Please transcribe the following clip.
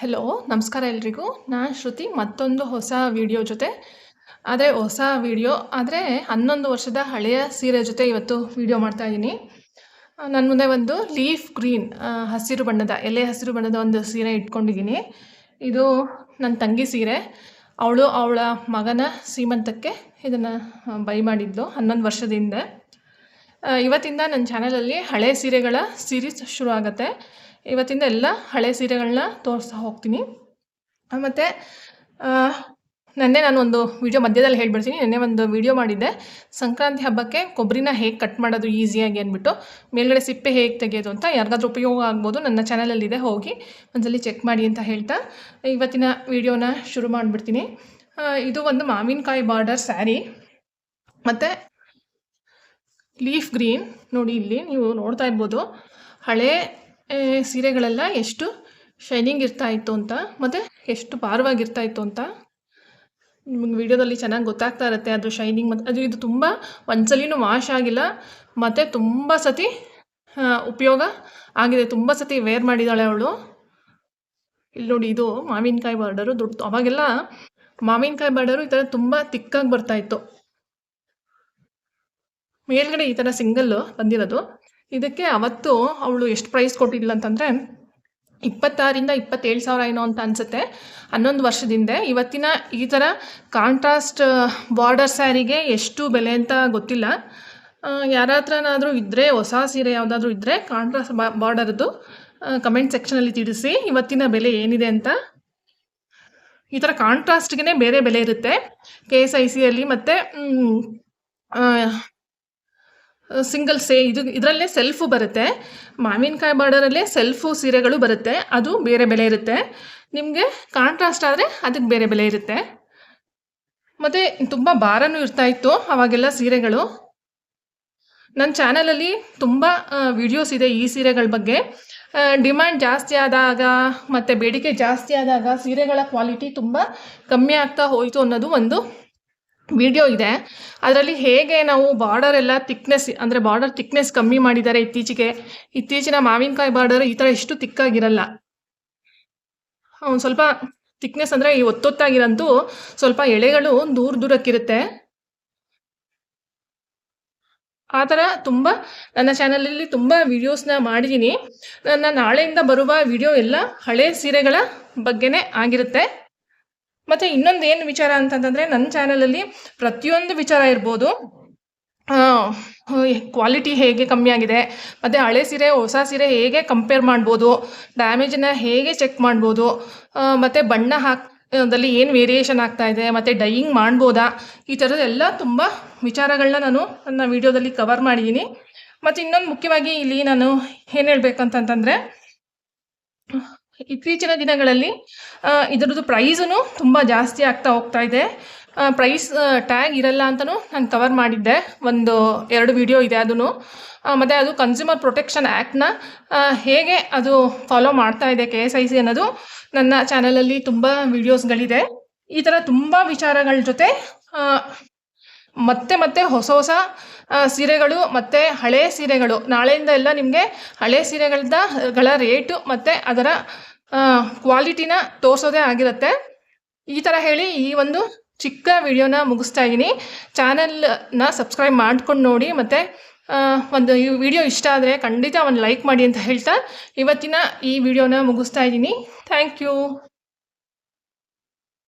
Hello ನಮಸ್ಕಾರ ಎಲ್ರಿಗೂ. ನಾನು ಶ್ರುತಿ, ಮತ್ತೊಂದು ಹೊಸ ವಿಡಿಯೋ ಜೊತೆ. ಅದೇ ಹೊಸ ವಿಡಿಯೋ ಆದರೆ ಹನ್ನೊಂದು ವರ್ಷದ ಹಳೆಯ ಸೀರೆ ಜೊತೆ ಇವತ್ತು ವಿಡಿಯೋ ಮಾಡ್ತಾ ಇದ್ದೀನಿ ನನ್ನ ಮುಂದೆ ಒಂದು ಲೀಫ್ ಗ್ರೀನ್ ಹಸಿರು ಬಣ್ಣದ, ಎಲೆ ಹಸಿರು ಬಣ್ಣದ ಒಂದು ಸೀರೆ ಇಟ್ಕೊಂಡಿದ್ದೀನಿ ಇದು ನನ್ನ ತಂಗಿ ಸೀರೆ. ಅವಳು ಅವಳ ಮಗನ ಸೀಮಂತಕ್ಕೆ ಇದನ್ನು ಬೈ ಮಾಡಿದ್ದು ಹನ್ನೊಂದು ವರ್ಷದಿಂದ ಇವತ್ತಿಂದ ನನ್ನ ಚಾನಲಲ್ಲಿ ಹಳೆ ಸೀರೆಗಳ ಸೀರೀಸ್ ಶುರು ಆಗುತ್ತೆ. ಇವತ್ತಿಂದ ಎಲ್ಲ ಹಳೆ ಸೀರೆಗಳನ್ನ ತೋರಿಸ್ತಾ ಹೋಗ್ತೀನಿ. ಮತ್ತು ನೆನ್ನೆ ನಾನು ಒಂದು ವಿಡಿಯೋ ಮಧ್ಯದಲ್ಲಿ ಹೇಳಿಬಿಡ್ತೀನಿ. ನೆನ್ನೆ ಒಂದು ವಿಡಿಯೋ ಮಾಡಿದ್ದೆ. ಸಂಕ್ರಾಂತಿ ಹಬ್ಬಕ್ಕೆ ಕೊಬ್ಬರಿನ ಹೇಗೆ ಕಟ್ ಮಾಡೋದು ಈಸಿಯಾಗಿ ಅಂದ್ಬಿಟ್ಟು, ಮೇಲ್ಗಡೆ ಸಿಪ್ಪೆ ಹೇಗೆ ತೆಗೆಯೋದು ಅಂತ ಯಾರಿಗಾದ್ರೂ ಉಪಯೋಗ ಆಗ್ಬೋದು. ನನ್ನ ಚಾನಲಲ್ಲಿದೆ ಹೋಗಿ ಒಂದ್ಸಲಿ ಚೆಕ್ ಮಾಡಿ ಅಂತ ಹೇಳ್ತಾ ಇವತ್ತಿನ ವಿಡಿಯೋನ ಶುರು ಮಾಡಿಬಿಡ್ತೀನಿ. ಇದು ಒಂದು ಮಾವಿನಕಾಯಿ ಬಾರ್ಡರ್ ಸ್ಯಾರಿ ಮತ್ತು ಲೀಫ್ ಗ್ರೀನ್ ನೋಡಿ ಇಲ್ಲಿ ನೀವು ನೋಡ್ತಾ ಇರ್ಬೋದು. ಹಳೆ ಸೀರೆಗಳೆಲ್ಲ ಎಷ್ಟು ಶೈನಿಂಗ್ ಇರ್ತಾ ಇತ್ತು ಅಂತ, ಮತ್ತು ಎಷ್ಟು ಭಾರವಾಗಿರ್ತಾ ಇತ್ತು ಅಂತ. ನಿಮಗೆ ವಿಡಿಯೋದಲ್ಲಿ ಚೆನ್ನಾಗಿ ಗೊತ್ತಾಗ್ತಾ ಇರುತ್ತೆ, ಅದು ಶೈನಿಂಗ್ ಮತ್ತು ಅದು ಇದು ತುಂಬ ಒಂದ್ಸಲಿನೂ ವಾಶ್ ಆಗಿಲ್ಲ, ಮತ್ತು ತುಂಬ ಸತಿ ಉಪಯೋಗ ಆಗಿದೆ. ತುಂಬ ಸತಿ ವೇರ್ ಮಾಡಿದ್ದಾಳೆ ಅವಳು. ಇಲ್ಲಿ ನೋಡಿ, ಇದು ಮಾವಿನಕಾಯಿ ಬಾರ್ಡರು ದೊಡ್ಡ ಅವಾಗೆಲ್ಲ ಮಾವಿನಕಾಯಿ ಬಾರ್ಡರು ಈ ಥರ ತುಂಬ ತಿಕ್ಕಾಗಿ ಬರ್ತಾ ಇತ್ತು ಮೇಲ್ಗಡೆ ಈ ಥರ ಸಿಂಗಲ್ಲು ಬಂದಿರೋದು. ಇದಕ್ಕೆ ಅವತ್ತು ಅವಳು ಎಷ್ಟು ಪ್ರೈಸ್ ಕೊಟ್ಟಿಲ್ಲ ಅಂತಂದರೆ ಇಪ್ಪತ್ತಾರಿಂದ ಇಪ್ಪತ್ತೇಳು ಸಾವಿರ ಏನೋ ಅಂತ ಅನಿಸುತ್ತೆ. ಹನ್ನೊಂದು ವರ್ಷದಿಂದ ಇವತ್ತಿನ ಈ ಥರ ಕಾಂಟ್ರಾಸ್ಟ್ ಬಾರ್ಡರ್ ಸ್ಯಾರಿಗೆ ಎಷ್ಟು ಬೆಲೆ ಅಂತ ಗೊತ್ತಿಲ್ಲ. ಯಾರ ಹತ್ರನಾದರೂ ಇದ್ದರೆ ಹೊಸ ಸೀರೆ ಯಾವುದಾದ್ರೂ ಇದ್ದರೆ ಕಾಂಟ್ರಾಸ್ಟ್ ಬಾರ್ಡರ್ದು ಕಮೆಂಟ್ ಸೆಕ್ಷನಲ್ಲಿ ತಿಳಿಸಿ ಇವತ್ತಿನ ಬೆಲೆ ಏನಿದೆ ಅಂತ. ಈ ಥರ ಕಾಂಟ್ರಾಸ್ಟ್ಗೆ ಬೇರೆ ಬೆಲೆ ಇರುತ್ತೆ. ಕೆ ಎಸ್ ಐ ಸಿಯಲ್ಲಿ ಮತ್ತು ಸಿಂಗಲ್ ಸೇ, ಇದು ಇದರಲ್ಲೇ ಸೆಲ್ಫು ಬರುತ್ತೆ. ಮಾವಿನಕಾಯಿ ಬಾರ್ಡರಲ್ಲೇ ಸೆಲ್ಫು ಸೀರೆಗಳು ಬರುತ್ತೆ. ಅದು ಬೇರೆ ಬೆಲೆ ಇರುತ್ತೆ. ನಿಮಗೆ ಕಾಂಟ್ರಾಸ್ಟ್ ಆದರೆ ಅದಕ್ಕೆ ಬೇರೆ ಬೆಲೆ ಇರುತ್ತೆ. ಮತ್ತು ತುಂಬ ಭಾರನೂ ಇರ್ತಾ ಇತ್ತು ಅವಾಗೆಲ್ಲ ಸೀರೆಗಳು. ನನ್ನ ಚಾನಲಲ್ಲಿ ತುಂಬ ವಿಡಿಯೋಸ್ ಇದೆ ಈ ಸೀರೆಗಳ ಬಗ್ಗೆ. ಡಿಮ್ಯಾಂಡ್ ಜಾಸ್ತಿ ಆದಾಗ ಮತ್ತು ಬೇಡಿಕೆ ಜಾಸ್ತಿ ಆದಾಗ ಸೀರೆಗಳ ಕ್ವಾಲಿಟಿ ತುಂಬ ಕಮ್ಮಿ ಆಗ್ತಾ ಹೋಯಿತು ಅನ್ನೋದು ಒಂದು ವಿಡಿಯೋ ಇದೆ. ಅದರಲ್ಲಿ ಹೇಗೆ ನಾವು ಬಾರ್ಡರ್ ಎಲ್ಲ ತಿಕ್ನೆಸ್ ಅಂದರೆ ಬಾರ್ಡರ್ ತಿಕ್ನೆಸ್ ಕಮ್ಮಿ ಮಾಡಿದ್ದಾರೆ ಇತ್ತೀಚೆಗೆ. ಇತ್ತೀಚಿನ ಮಾವಿನಕಾಯಿ ಬಾರ್ಡರ್ ಈ ಥರ ಎಷ್ಟು ತಿಕ್ಕಾಗಿರಲ್ಲ ಒಂದು ಸ್ವಲ್ಪ ತಿಕ್ನೆಸ್ ಅಂದರೆ ಈ ಒತ್ತೊತ್ತಾಗಿರಂತೂ ಸ್ವಲ್ಪ ಎಳೆಗಳು ದೂರ ದೂರಕ್ಕಿರುತ್ತೆ. ಆ ಥರ ತುಂಬ ನನ್ನ ಚಾನಲಲ್ಲಿ ತುಂಬ ವಿಡಿಯೋಸ್ನ ಮಾಡಿದ್ದೀನಿ ನನ್ನ ನಾಳೆಯಿಂದ ಬರುವ ವಿಡಿಯೋ ಎಲ್ಲ ಹಳೆ ಸೀರೆಗಳ ಬಗ್ಗೆನೇ ಆಗಿರುತ್ತೆ. ಮತ್ತು ಇನ್ನೊಂದು ಏನು ವಿಚಾರ ಅಂತಂತಂದರೆ ನನ್ನ ಚಾನಲಲ್ಲಿ ಪ್ರತಿಯೊಂದು ವಿಚಾರ ಇರ್ಬೋದು. ಕ್ವಾಲಿಟಿ ಹೇಗೆ ಕಮ್ಮಿ ಆಗಿದೆ, ಮತ್ತು ಹಳೆ ಸೀರೆ, ಹೊಸ ಸೀರೆ ಹೇಗೆ ಕಂಪೇರ್ ಮಾಡ್ಬೋದು ಡ್ಯಾಮೇಜನ್ನ ಹೇಗೆ ಚೆಕ್ ಮಾಡ್ಬೋದು ಮತ್ತು ಬಣ್ಣ ಹಾಕಿ ಏನು ವೇರಿಯೇಷನ್ ಆಗ್ತಾ ಇದೆ, ಮತ್ತು ಡೈಯಿಂಗ್ ಮಾಡ್ಬೋದಾ, ಈ ಥರದ್ದೆಲ್ಲ ತುಂಬ ವಿಚಾರಗಳನ್ನ ನಾನು ನನ್ನ ವಿಡಿಯೋದಲ್ಲಿ ಕವರ್ ಮಾಡಿದ್ದೀನಿ ಮತ್ತು ಇನ್ನೊಂದು ಮುಖ್ಯವಾಗಿ ಇಲ್ಲಿ ನಾನು ಏನು ಹೇಳ್ಬೇಕಂತಂತಂದರೆ ಇತ್ತೀಚಿನ ದಿನಗಳಲ್ಲಿ ಇದರದ್ದು ಪ್ರೈಸೂ ತುಂಬ ಜಾಸ್ತಿ ಆಗ್ತಾ ಹೋಗ್ತಾ ಇದೆ. ಪ್ರೈಸ್ ಟ್ಯಾಗ್ ಇರಲ್ಲ ಅಂತಲೂ ನಾನು ಕವರ್ ಮಾಡಿದ್ದೆ. ಒಂದು ಎರಡು ವಿಡಿಯೋ ಇದೆ ಅದನ್ನು ಮತ್ತು ಅದು ಕನ್ಸ್ಯೂಮರ್ ಪ್ರೊಟೆಕ್ಷನ್ ಆ್ಯಕ್ಟ್ನ ಹೇಗೆ ಅದು ಫಾಲೋ ಮಾಡ್ತಾ ಇದೆ ಕೆ ಎಸ್ ಐ ಸಿ ಅನ್ನೋದು ನನ್ನ ಚಾನಲಲ್ಲಿ ತುಂಬ ವಿಡಿಯೋಸ್ಗಳಿದೆ ಈ ಥರ ತುಂಬ ವಿಚಾರಗಳ ಜೊತೆ ಮತ್ತೆ ಮತ್ತೆ ಹೊಸ ಹೊಸ ಸೀರೆಗಳು, ಮತ್ತು ಹಳೆ ಸೀರೆಗಳು. ನಾಳೆಯಿಂದ ಎಲ್ಲ ನಿಮಗೆ ಹಳೆ ಸೀರೆಗಳದ, ಗಳ ರೇಟು ಮತ್ತು ಅದರ ಕ್ವಾಲಿಟಿನ ತೋರಿಸೋದೇ ಆಗಿರುತ್ತೆ. ಈ ಥರ ಹೇಳಿ ಈ ಒಂದು ಚಿಕ್ಕ ವಿಡಿಯೋನ ಮುಗಿಸ್ತಾ ಇದ್ದೀನಿ. ಚಾನಲ್ನ ಸಬ್ಸ್ಕ್ರೈಬ್ ಮಾಡ್ಕೊಂಡು ನೋಡಿ, ಮತ್ತು ಒಂದು ಈ ವಿಡಿಯೋ ಇಷ್ಟ ಆದರೆ ಖಂಡಿತ ಒಂದು ಲೈಕ್ ಮಾಡಿ ಅಂತ ಹೇಳ್ತಾ ಇವತ್ತಿನ ಈ ವಿಡಿಯೋನ ಮುಗಿಸ್ತಾ ಇದ್ದೀನಿ. Thank you.